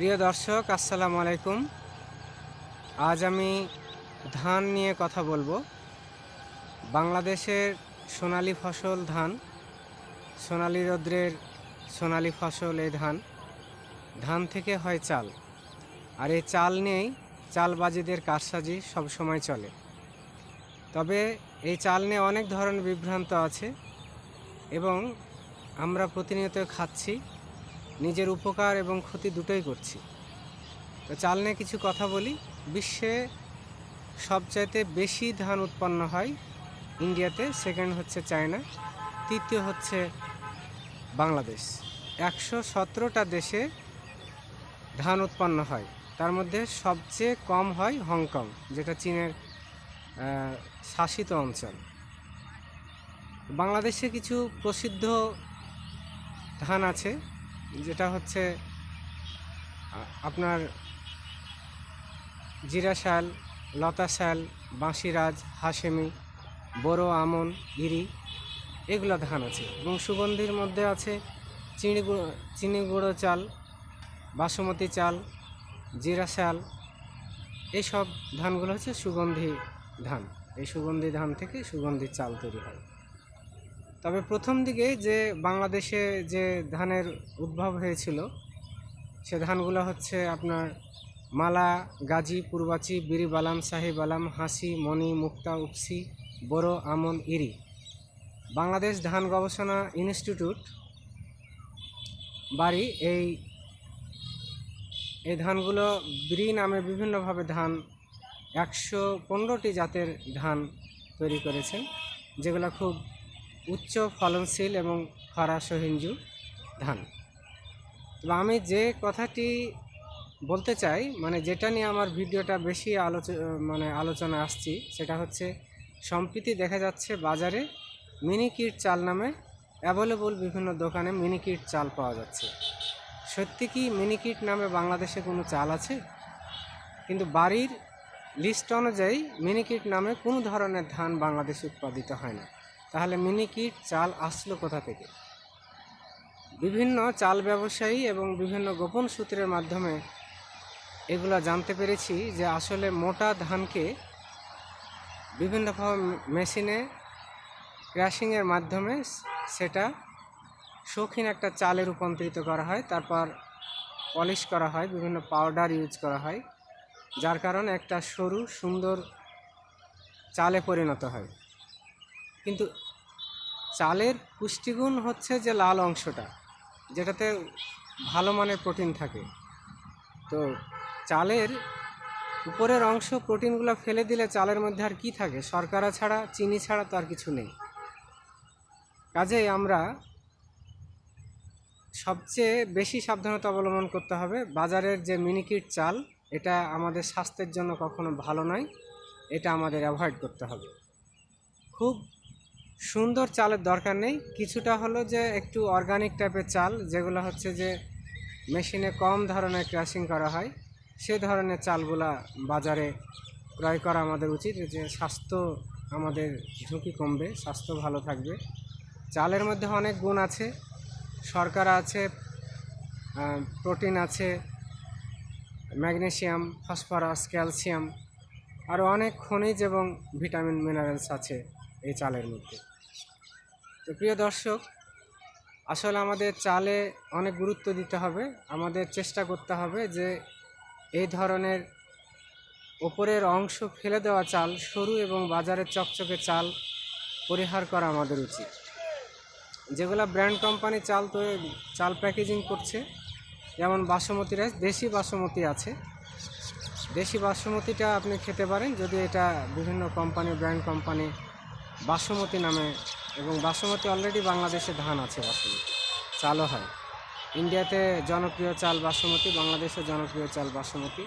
প্রিয় দর্শক, আসসালামু আলাইকুম। আজ আমি ধান নিয়ে কথা বলব। বাংলাদেশের সোনালী ফসল ধান, সোনালী রৌদ্রের সোনালী ফসল এই ধান ধান থেকে হয় চাল। আর এই চাল নিয়েই চালবাজিদের কারসাজি সবসময় চলে। তবে এই চাল নিয়ে অনেক ধরনের বিভ্রান্ত আছে এবং আমরা প্রতিনিয়ত খাচ্ছি। নিজের উপকার এবং ক্ষতি দুটোই করছি। তো চাল নিয়ে কিছু কথা বলি। বিশ্বে সবচাইতে বেশি ধান উৎপন্ন হয় ইন্ডিয়াতে, সেকেন্ড হচ্ছে চায়না, তৃতীয় হচ্ছে বাংলাদেশ। একশো সতেরোটা দেশে ধান উৎপন্ন হয়। তার মধ্যে সবচেয়ে কম হয় হংকং, যেটা চীনের শাসিত অঞ্চল। বাংলাদেশে কিছু প্রসিদ্ধ ধান আছে। যেটা হচ্ছে আপনার জিরা শাল, লতা শাল বাঁশিরাজ হাসেমি, বড় আমন ইরি এগুলো ধান আছে। এবং সুগন্ধির মধ্যে আছে চিনি গুঁড়ো চিনি গুঁড়ো চাল, বাসমতি চাল, জিরা শাল এইসব ধানগুলো হচ্ছে সুগন্ধি ধান। এই সুগন্ধি ধান থেকে সুগন্ধি চাল তৈরি হয়। তবে প্রথম দিকে যে বাংলাদেশে যে ধানের উদ্ভব হয়েছিল, সে ধানগুলো হচ্ছে আপনার মালা, গাজী, পূর্বাচি বিরিবালাম সাহিবালাম হাসি, মণি, মুক্তা উপসি বড়, আমন, ইরি। বাংলাদেশ ধান গবেষণা ইনস্টিটিউট বাড়ি এই এই ধানগুলো ব্রি নামে বিভিন্নভাবে ধান, একশো পনেরোটি জাতের ধান তৈরি করেছেন, যেগুলো খুব উচ্চ ফলনশীল এবং খরা সহিঞ্জু ধান। তবে আমি যে কথাটি বলতে চাই মানে যেটা নিয়ে আমার ভিডিওটা বেশি আলোচ মানে আলোচনা আসছি, সেটা হচ্ছে সম্প্রতি দেখা যাচ্ছে বাজারে মিনি কিট চাল নামে অ্যাভেলেবল বিভিন্ন দোকানে মিনি কিট চাল পাওয়া যাচ্ছে। সত্যি কি মিনি কিট নামে বাংলাদেশে কোনো চাল আছে? কিন্তু বাড়ির লিস্ট অনুযায়ী মিনিকিট নামে কোনো ধরনের ধান বাংলাদেশে উৎপাদিত হয় না। তাহলে মিনিকিট চাল আসলো কোথা থেকে? বিভিন্ন চাল ব্যবসায়ী এবং বিভিন্ন গোপন সূত্রের মাধ্যমে এগুলো জানতে পেরেছি যে আসলে মোটা ধানকে বিভিন্নভাবে মেশিনে ক্র্যাশিংয়ের মাধ্যমে সেটা শৌখিন একটা চালে রূপান্তরিত করা হয়, তারপর পলিশ করা হয়, বিভিন্ন পাউডার ইউজ করা হয়, যার কারণে একটা সরু সুন্দর চালে পরিণত হয়। কিন্তু চালের পুষ্টিগুণ হচ্ছে যে লাল অংশটা, যেটাতে ভালো মানের প্রোটিন থাকে। তো চালের উপরের অংশ প্রোটিনগুলো ফেলে দিলে চালের মধ্যে আর কি থাকে? শর্করা ছাড়া, চিনি ছাড়া তো আর কিছু নেই। কাজেই আমরা সবচেয়ে বেশি সাবধানতা অবলম্বন করতে হবে। বাজারের যে মিনিকিট চাল, এটা আমাদের স্বাস্থ্যের জন্য কখনো ভালো নয়। এটা আমাদের অ্যাভয়েড করতে হবে। খুব সুন্দর চালের দরকার নেই। কিছুটা হলো যে একটু অর্গানিক টাইপের চাল, যেগুলো হচ্ছে যে মেশিনে কম ধরনের ক্র্যাশিং করা হয়। সে ধরনের চালগুলা বাজারে ক্রয় করা আমাদের উচিত। যে স্বাস্থ্য আমাদের ঝুঁকি কমবে, স্বাস্থ্য ভালো থাকবে। চালের মধ্যে অনেক গুণ আছে। শর্করা আছে প্রোটিন আছে, ম্যাগনেশিয়াম, ফসফরাস, ক্যালসিয়াম আরও অনেক খনিজ এবং ভিটামিন, মিনারেলস আছে। এই চালের মধ্যে। তো প্রিয় দর্শক, আসলে আমাদের চালে অনেক গুরুত্ব দিতে হবে। আমাদের চেষ্টা করতে হবে যে এই ধরনের ওপরের অংশ ফেলে দেওয়া চাল, সরু এবং বাজারের চকচকে চাল পরিহার করা আমাদের উচিত। যেগুলো ব্র্যান্ড কোম্পানি চাল তো চাল প্যাকেজিং করছে, যেমন বাসমতি রাইস, দেশি বাসমতি আছে। দেশি বাসমতিটা আপনি খেতে পারেন, যদি এটা বিভিন্ন কোম্পানি, ব্র্যান্ড কোম্পানি বাসমতি নামে এবং বাসমতি অলরেডি বাংলাদেশে ধান আছে বাসমতি। চালও হয়। ইন্ডিয়াতে জনপ্রিয় চাল বাসমতি, বাংলাদেশে জনপ্রিয় চাল বাসমতি।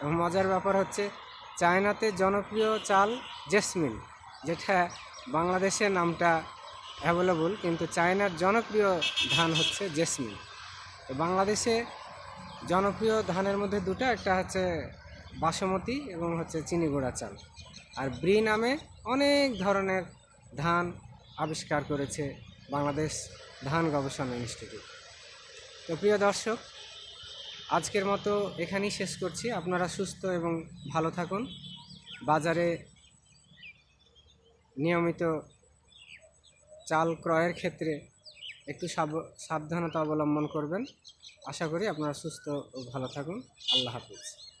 এবং মজার ব্যাপার হচ্ছে, চায়নাতে জনপ্রিয় চাল জেসমিন, যেটা বাংলাদেশের নামটা অ্যাভেলেবল কিন্তু চায়নার জনপ্রিয় ধান হচ্ছে জেসমিন। তো বাংলাদেশে জনপ্রিয় ধানের মধ্যে দুটো, একটা হচ্ছে বাসমতি এবং হচ্ছে চিনি গুঁড়া চাল। আর ব্রি নামে অনেক ধরনের ধান আবিষ্কার করেছে বাংলাদেশ ধান গবেষণা ইনস্টিটিউট। তো প্রিয় দর্শক, আজকের মতো এখানেই শেষ করছি। আপনারা সুস্থ এবং ভালো থাকুন। বাজারে নিয়মিত চাল ক্রয়ের ক্ষেত্রে একটু সাব- সাবধানতা অবলম্বন করবেন। আশা করি আপনারা সুস্থ ও ভালো থাকুন। আল্লাহ হাফিজ।